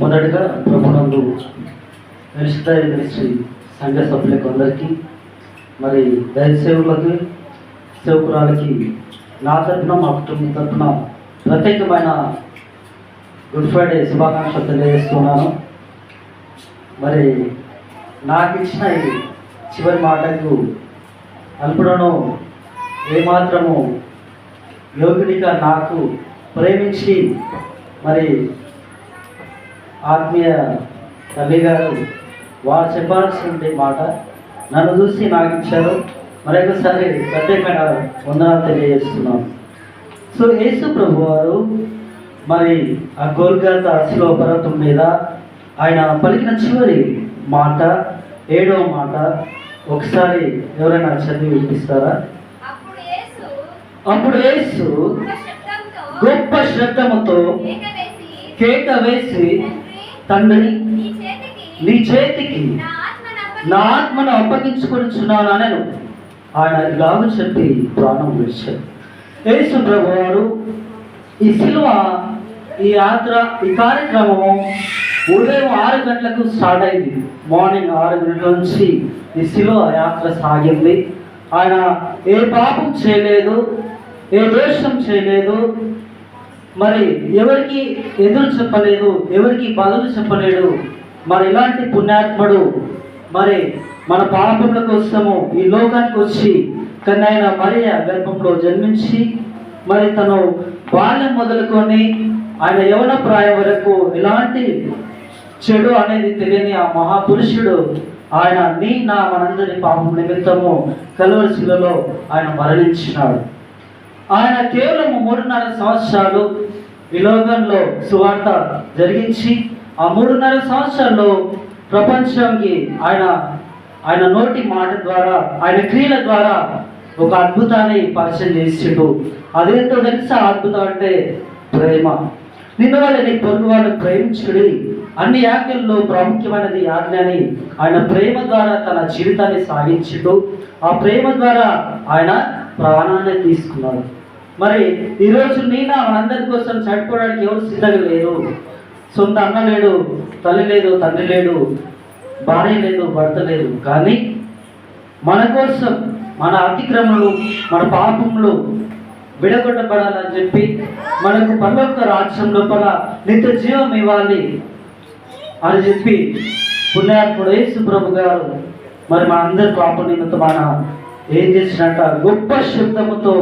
మొదటగా ప్రభునందు మినిస్టర్ శ్రీ సంఘ సభ్యులకు అందరికీ మరి దయసేవులకి సేవకురాలకి నా తరఫున మా కుటుంబం తరఫున ప్రత్యేకమైన గుడ్ ఫ్రైడే శుభాకాంక్షలు తెలియజేస్తున్నాను. మరి నాకు ఇచ్చిన ఈ చివరి మాటకు అల్పుడను ఏమాత్రము యోగునిగా నాకు ప్రేమించి మరి ఆత్మీయ తల్లి గారు వారు చెప్పాల్సిన మాట నన్ను చూసి నాకు ఇచ్చారు. మరొకసారి ప్రత్యేకమైన వందనాలు తెలియజేస్తున్నాను. సో యేసు ప్రభు వారు మరి ఆ గోల్గత శిలో పర్వతం మీద ఆయన పలికిన చివరి మాట ఏడవ మాట ఒకసారి ఎవరైనా చదివి వినిపిస్తారా? అప్పుడు యేసు గొప్ప వేసి, కేక వేసి తండ్రి, నీ చేతికి నీ ఆత్మను అప్పగించుకొనిచున్నాను నేను ఆయన ఇలాగ చెప్పి ప్రాణం విడిచారు యేసు ప్రభు వారు ఈ సిలువ ఈ యాత్ర ఈ కార్యక్రమము ఉదయం ఆరు గంటలకు స్టార్ట్ అయింది. మార్నింగ్ ఆరు గంటల నుంచి ఈ సిలువ యాత్ర సాగింది. ఆయన ఏ పాపం చేయలేదు ఏ దోషం చేయలేదు మరి ఎవరికి ఎదురు చెప్పలేదు ఎవరికి బదులు చెప్పలేడు. మరి ఇలాంటి పుణ్యాత్ముడు మరి మన పాపముల కోసము ఈ లోకానికి వచ్చి కానీ ఆయన మరియ గర్భంలో జన్మించి మరి తను బాల్యం మొదలుకొని ఆయన యవన ప్రాయం వరకు ఎలాంటి చెడు అనేది తెలియని ఆ మహాపురుషుడు ఆయన నీ నా మనందరి పాపం నిమిత్తము కలవరిశిలలో ఆయన మరణించినాడు. ఆయన కేవలం మూడున్నర సంవత్సరాలు ఈ లోకంలో సువార్త జరిగించి ఆ మూడున్నర సంవత్సరాల్లో ప్రపంచానికి ఆయన ఆయన నోటి మాట ద్వారా ఆయన క్రియల ద్వారా ఒక అద్భుతాన్ని పరిచయం చేసిండు. అదేంటో తెలుసా అద్భుతం అంటే ప్రేమ. నిన్న వాళ్ళని పొరుగు వాళ్ళు ప్రేమించుడి అన్ని యాజ్ఞల్లో ప్రాముఖ్యమైనది యాజ్ఞ అని ఆయన ప్రేమ ద్వారా తన జీవితాన్ని సాగించుడు. ఆ ప్రేమ ద్వారా ఆయన ప్రాణాన్ని తీసుకున్నాడు. మరి ఈరోజు నేను మనందరి కోసం చనిపోవడానికి ఎవరు సిద్ధంగా లేరు. సొంత అన్న లేడు తల్లి లేదు తండ్రి లేడు భార్య లేదు భర్త లేదు. కానీ మన కోసం మన అతిక్రమలు మన పాపములు విడగొట్టబడాలని చెప్పి మనకు పర్వక రాజ్యం లోపల నిత్య జీవం ఇవ్వాలి అని చెప్పి పుణ్యాత్ముడు యేసు ప్రభు గారు మరి మన అందరి పాప నిమిత్తం మన ఏం చేసినట్ట గొప్ప శబ్దముతో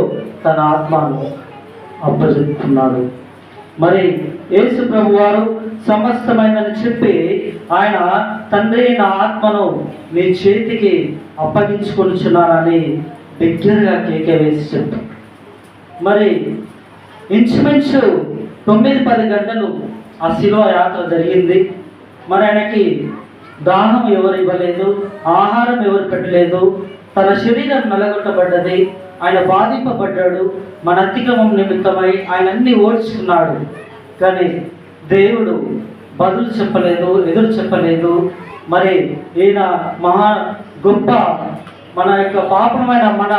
తన ఆత్మను అప్పచెప్తున్నాడు. మరి యేసు ప్రభు వారు సమస్తమైనని చెప్పి ఆయన తండ్రి నా ఆత్మను మీ చేతికి అప్పగించుకొనిచున్నారని దగ్గరగా కేక వేసి చెప్పారు. మరి ఇంచుమించు తొమ్మిది పది గంటలు ఆ శిలో యాత్ర జరిగింది. మరి ఆయనకి దాహం ఎవరు ఇవ్వలేదు ఆహారం ఎవరు పెట్టలేదు తన శరీరం నలగొట్టబడ్డది ఆయన బాధింపబడ్డాడు. మన అతిక్రమం నిమిత్తమై ఆయన అన్ని ఓడ్చుకున్నాడు. కానీ దేవుడు బదులు చెప్పలేదు ఎదురు చెప్పలేదు. మరి ఈయన మహా గొప్ప మన యొక్క పాపమైన మన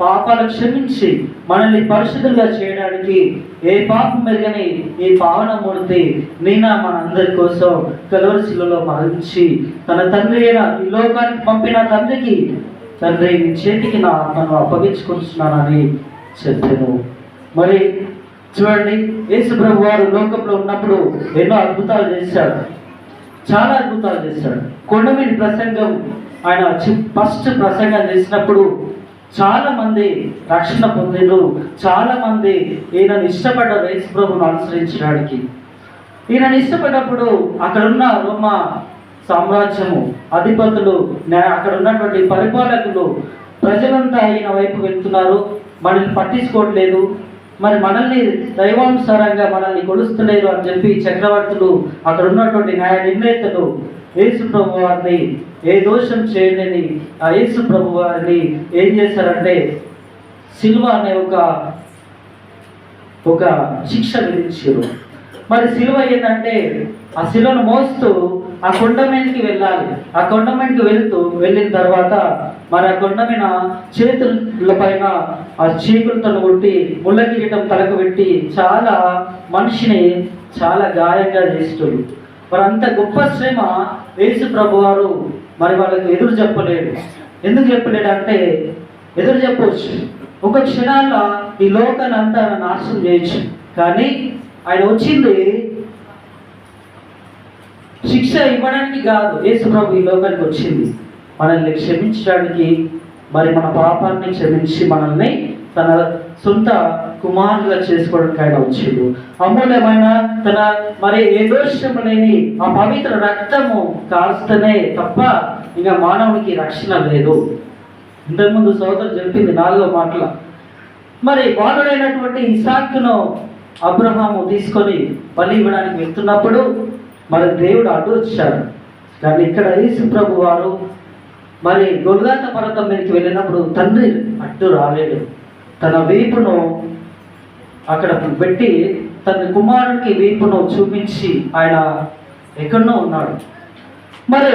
పాపాలు క్షమించి మనల్ని పరిశుద్ధులుగా చేయడానికి ఏ పాపం మెరుగని ఈ పావనమూర్తి నీనా మన అందరి కోసం కలవరిశిలలో మరణించి తన తండ్రి అయిన ఈ లోకానికి పంపిన తండ్రికి తండ్రి నీ చేతికి నా ఆత్మను అప్పగించుకుంటున్నానని చెప్పాను. మరి చూడండి యేసుప్రభు వారు లోకంలో ఉన్నప్పుడు ఎన్నో అద్భుతాలు చేశాడు. చాలా అద్భుతాలు చేశాడు. కొండమీడి ప్రసంగం ఆయన ఫస్ట్ ప్రసంగం చేసినప్పుడు చాలా మంది రక్షణ పొందిరు చాలా మంది ఈయనను ఇష్టపడ్డ యేసుప్రభును అనుసరించడానికి. ఈయనను ఇష్టపడ్డప్పుడు అక్కడున్న రోమ సామ్రాజ్యము అధిపతులు అక్కడ ఉన్నటువంటి పరిపాలకులు ప్రజలంతా ఈయన వైపు వెళ్తున్నారు. మనల్ని పట్టించుకోవట్లేదు. మరి మనల్ని దైవానుసారంగా మనల్ని కొలుస్తలేరు అని చెప్పి చక్రవర్తులు అక్కడ ఉన్నటువంటి న్యాయ నిర్ణేతలు యేసు ప్రభు వారిని ఏ దోషం చేయలేని ఆ యేసు ప్రభు వారిని ఏం చేశారంటే సిల్వ అనే ఒక ఒక శిక్ష విధించారు. మరి సిలువ ఏంటంటే ఆ శిలువను మోస్తూ ఆ కొండ మీదకి వెళ్ళాలి. ఆ కొండ మీదకి వెళ్తూ వెళ్ళిన తర్వాత మరి ఆ కొండ మీద చేతుల పైన ఆ చీకులతో కొట్టి ముళ్ళ కిరీటం తలకు పెట్టి చాలా మనిషిని చాలా గాయంగా చేస్తుంది మరి అంత గొప్ప శ్రమ యేసు ప్రభు వారు మరి వాళ్ళకి ఎదురు చెప్పలేడు ఎందుకు చెప్పలేడు అంటే ఎదురు చెప్పవచ్చు ఒక క్షణాల్లో ఈ లోకాన్ని అంతా నాశనం చేయొచ్చు. కానీ ఆయన వచ్చింది. శిక్ష ఇవ్వడానికి కాదు యేసు ప్రభు ఈ లోకానికి వచ్చింది. మనల్ని క్షమించడానికి మరి మన పాపాన్ని క్షమించి మనల్ని తన సొంత కుమారులుగా చేసుకోవడానికి ఆయన వచ్చిండు. అమూల్యమైన తన మరి ఏ దోషం లేని ఆ పవిత్ర రక్తము కాల్స్తేనే తప్ప ఇంకా మానవునికి రక్షణ లేదు. ఇంతకుముందు సోదరు చెప్పింది నాలుగో మాటల. మరి బాలుడైనటువంటి ఇసాక్ను అబ్రహాము తీసుకొని బలి ఇవ్వడానికి వెళ్తున్నప్పుడు మరి దేవుడు అడ్డు వచ్చాడు. కానీ ఇక్కడ యేసు ప్రభు వారు మరి గొల్గాత పర్వతం మీదకి వెళ్ళినప్పుడు తండ్రి అడ్డు రాలేడు తన వీపును అక్కడ పెట్టి తన కుమారుడికి వీపును చూపించి ఆయన ఎక్కడో ఉన్నాడు. మరి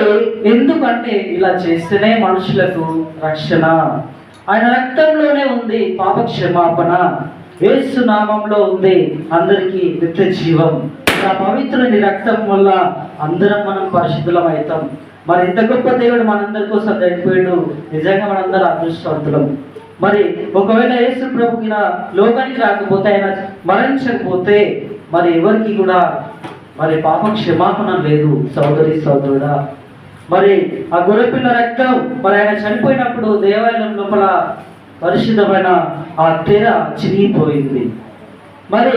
ఎందుకంటే ఇలా చేస్తేనే మనుషులకు రక్షణ? ఆయన రక్తంలోనే ఉంది పాప క్షమాపణ వేసు నామంలో ఉంది అందరికీ నిత్య జీవం. ఆ పవిత్రుని రక్తం వల్ల అందరం మనం పరిశుద్ధులం అవుతాం మరి ఇంత గొప్ప దేవుడు మనందరి కోసం చనిపోయాడు నిజంగా మనందరం అదృష్టవంతులం. మరి ఒకవేళ యేసు ప్రభుకి లోకానికి రాకపోతే ఆయన మరణించకపోతే మరి ఎవరికి కూడా మరి పాప క్షమాపణ లేదు. సోదరి సోదరుడా. మరి ఆ గొర్రెపిల్ల రక్తం మరి ఆయన చనిపోయినప్పుడు దేవాలయం లోపల పరిశుద్ధమైన ఆ తెర చిరిగిపోయింది. మరి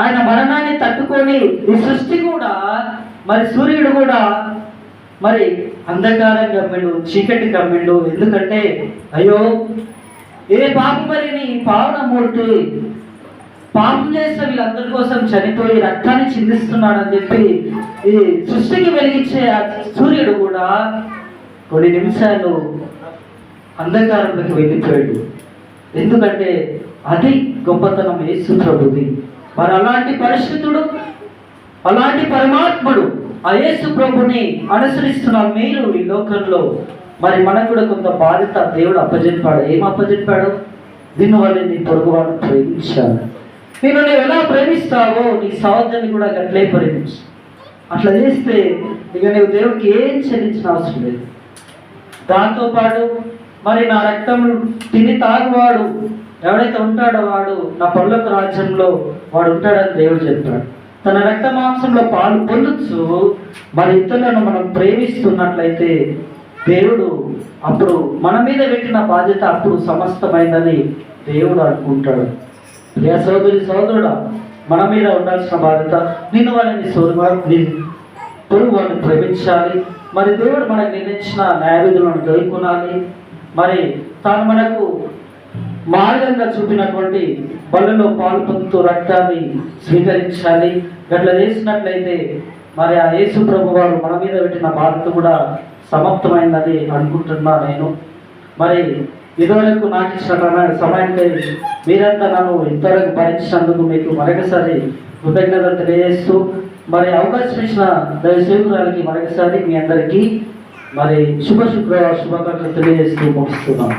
ఆయన మరణాన్ని తట్టుకొని ఈ సృష్టి కూడా మరి సూర్యుడు కూడా మరి అంధకారం కమ్మిండు చీకటి కమ్మిండు. ఎందుకంటే అయ్యో ఏ పాపమరిని పావనమూర్తి పాపం చేసిన వీళ్ళందరి కోసం చనిపోయి రక్తాన్ని చిందిస్తున్నాడని చెప్పి ఈ సృష్టికి వెలిగించే ఆ సూర్యుడు కూడా కొన్ని నిమిషాలు అంధకారంలోకి వెళ్ళిపోయాడు. ఎందుకంటే అది గొప్పతనం యేసు ప్రభుది. మరి అలాంటి పరిశుద్ధుడు అలాంటి పరమాత్ముడు ఆ యేసు ప్రభుని అనుసరిస్తున్న మీరు ఈ లోకంలో మరి మనకు కూడా కొంత బాధ్యత దేవుడు అప్పజెప్పాడు. ఏం అప్పజెప్పాడు? దీని వల్ల నీ పొరుగు వాడు ప్రేమించాను నేను నువ్వు ఎలా ప్రేమిస్తావో నీ సహోదరుని కూడా గట్లే ప్రేమించు. అట్లా చేస్తే ఇక నువ్వు దేవుడికి ఏం చెల్లించిన అవసరం లేదు. దాంతోపాటు మరి నా రక్తం తిని తాగువాడు. ఎవడైతే ఉంటాడో వాడు నా పళ్ళకు రాజ్యంలో వాడు ఉంటాడని దేవుడు చెప్తాడు తన రక్త మాంసంలో పాలు పొందొచ్చు మరి ఇతరులను మనం ప్రేమిస్తున్నట్లయితే దేవుడు అప్పుడు మన మీద పెట్టిన బాధ్యత అప్పుడు సమస్తమైందని దేవుడు అనుకుంటాడు. ప్రియ సోదరి సోదరుడా మన మీద ఉండాల్సిన బాధ్యత నిన్ను వాళ్ళని సోదరు పొరుగు వాళ్ళని ప్రేమించాలి. మరి దేవుడు మనకు నిర్ణయించిన న్యాయవిధులను గైకొనాలి మరి తాను మనకు మార్గంగా చూపినటువంటి బలలో పాలు పొందుతూ రక్తాన్ని స్వీకరించాలి. గట్ల చేసినట్లయితే మరి ఆ యేసు ప్రభు వారు మన మీద పెట్టిన బాధ్యత కూడా సమాప్తమైందని అనుకుంటున్నా నేను. మరి ఇదివరకు నాకు ఇచ్చిన సమయానికి మీరంతా నన్ను ఇంతవరకు భరించినందుకు మీకు మరొకసారి కృతజ్ఞత తెలియజేస్తూ మరి అవకాశం ఇచ్చిన దయసేవకురాలకి మరొకసారి మీ అందరికీ మరి శుభ శుక్రవారం శుభాకాంక్షలు తెలియజేస్తూ ముగిస్తున్నాం.